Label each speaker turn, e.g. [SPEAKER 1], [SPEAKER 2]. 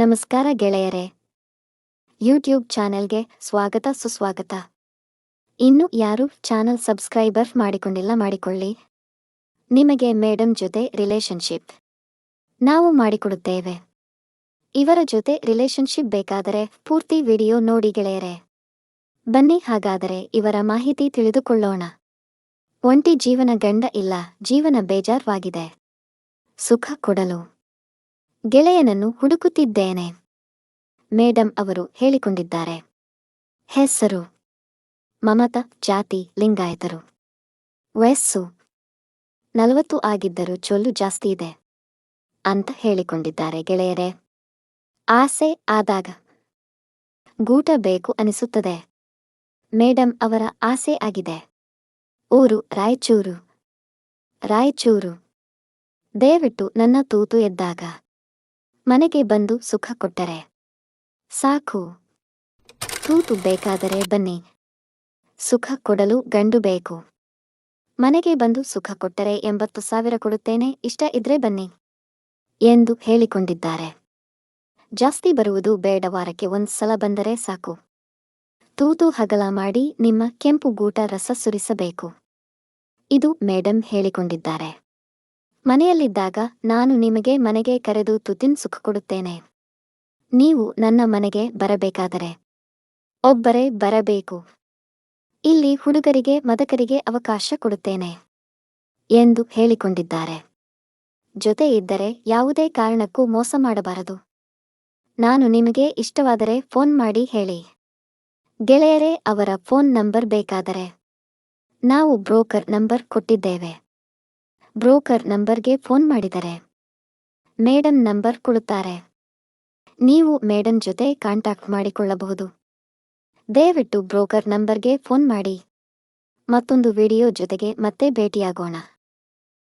[SPEAKER 1] ನಮಸ್ಕಾರ ಗೆಳೆಯರೇ. ಯೂಟ್ಯೂಬ್ ಚಾನೆಲ್ಗೆ ಸ್ವಾಗತ ಸುಸ್ವಾಗತ. ಇನ್ನು ಯಾರು ಚಾನಲ್ ಸಬ್ಸ್ಕ್ರೈಬರ್ ಮಾಡಿಕೊಂಡಿಲ್ಲ ಮಾಡಿಕೊಳ್ಳಿ. ನಿಮಗೆ ಮೇಡಮ್ ಜೊತೆ ರಿಲೇಶನ್ಶಿಪ್. ನಾವು ಮಾಡಿಕೊಡುತ್ತೇವೆ. ಇವರ ಜೊತೆ ರಿಲೇಶನ್ಶಿಪ್ ಬೇಕಾದರೆ ಪೂರ್ತಿ ವಿಡಿಯೋ ನೋಡಿ ಗೆಳೆಯರೇ. ಬನ್ನಿ ಹಾಗಾದರೆ ಇವರ ಮಾಹಿತಿ ತಿಳಿದುಕೊಳ್ಳೋಣ. ಒಂಟಿ ಜೀವನ ಗಂಡ ಇಲ್ಲ, ಜೀವನ ಬೇಜಾರ್ವಾಗಿದೆ. ಸುಖ ಕೊಡಲು. ಗೆಳೆಯನನ್ನು ಹುಡುಕುತ್ತಿದ್ದೇನೆ. ಮೇಡಮ್ ಅವರು ಹೇಳಿಕೊಂಡಿದ್ದಾರೆ. ಹೆಸರು. ಮಮತ ಜಾತಿ ಲಿಂಗಾಯತರು. ವಯಸ್ಸು. ನಲವತ್ತು ಆಗಿದ್ದರೂ ಚೊಲ್ಲು ಜಾಸ್ತಿ ಇದೆ. ಅಂತ ಹೇಳಿಕೊಂಡಿದ್ದಾರೆ ಗೆಳೆಯರೇ. ಆಸೆ ಆದಾಗ. ಗೂಟ ಬೇಕು ಅನಿಸುತ್ತದೆ. ಮೇಡಮ್ ಅವರ ಆಸೆ ಆಗಿದೆ. ಊರು ರಾಯಚೂರು. ರಾಯಚೂರು. ದಯವಿಟ್ಟು ನನ್ನ ತೂತು ಎದ್ದಾಗ. ಮನೆಗೆ ಬಂದು ಸುಖ ಕೊಟ್ಟರೆ. ಸಾಕು. ತೂತು ಬೇಕಾದರೆ ಬನ್ನಿ. ಸುಖ ಕೊಡಲು ಗಂಡು ಬೇಕು. ಮನೆಗೆ ಬಂದು ಸುಖ ಕೊಟ್ಟರೆ ಎಂಬತ್ತು ಸಾವಿರ ಕೊಡುತ್ತೇನೆ, ಇಷ್ಟ ಇದ್ರೆ ಬನ್ನಿ. ಎಂದು ಹೇಳಿಕೊಂಡಿದ್ದಾರೆ. ಜಾಸ್ತಿ ಬರುವುದು ಬೇಡ, ವಾರಕ್ಕೆ ಒಂದ್ಸಲ ಬಂದರೆ ಸಾಕು. ತೂತು ಹಗಲ ಮಾಡಿ ನಿಮ್ಮ ಕೆಂಪು ಗೂಟ ರಸ ಸುರಿಸಬೇಕು. ಇದು ಮೇಡಮ್ ಹೇಳಿಕೊಂಡಿದ್ದಾರೆ. ಮನೆಯಲ್ಲಿದ್ದಾಗ ನಾನು ನಿಮಗೆ ಮನೆಗೆ ಕರೆದು ತುದಿನ್ ಸುಖ ಕೊಡುತ್ತೇನೆ. ನೀವು ನನ್ನ ಮನೆಗೆ ಬರಬೇಕಾದರೆ. ಒಬ್ಬರೇ ಬರಬೇಕು. ಇಲ್ಲಿ ಹುಡುಗರಿಗೆ, ಮದಕರಿಗೆ ಅವಕಾಶ ಕೊಡುತ್ತೇನೆ. ಎಂದು ಹೇಳಿಕೊಂಡಿದ್ದಾರೆ. ಜೊತೆ ಇದ್ದರೆ ಯಾವುದೇ ಕಾರಣಕ್ಕೂ ಮೋಸ ಮಾಡಬಾರದು. ನಾನು ನಿಮಗೆ ಇಷ್ಟವಾದರೆ ಫೋನ್ ಮಾಡಿ ಹೇಳಿ. ಗೆಳೆಯರೇ, ಅವರ ಫೋನ್ ನಂಬರ್ ಬೇಕಾದರೆ. ನಾವು ಬ್ರೋಕರ್ ನಂಬರ್ ಕೊಟ್ಟಿದ್ದೇವೆ. ಬ್ರೋಕರ್ ನಂಬರ್ಗೆ ಫೋನ್ ಮಾಡಿದರೆ. ಮೇಡಮ್ ನಂಬರ್ ಕೊಡುತ್ತಾರೆ. ನೀವು ಮೇಡಮ್ ಜೊತೆ ಕಾಂಟ್ಯಾಕ್ಟ್ ಮಾಡಿಕೊಳ್ಳಬಹುದು. ದಯವಿಟ್ಟು ಬ್ರೋಕರ್ ನಂಬರ್ಗೆ ಫೋನ್ ಮಾಡಿ. ಮತ್ತೊಂದು ವಿಡಿಯೋ ಜೊತೆಗೆ ಮತ್ತೆ ಭೇಟಿಯಾಗೋಣ.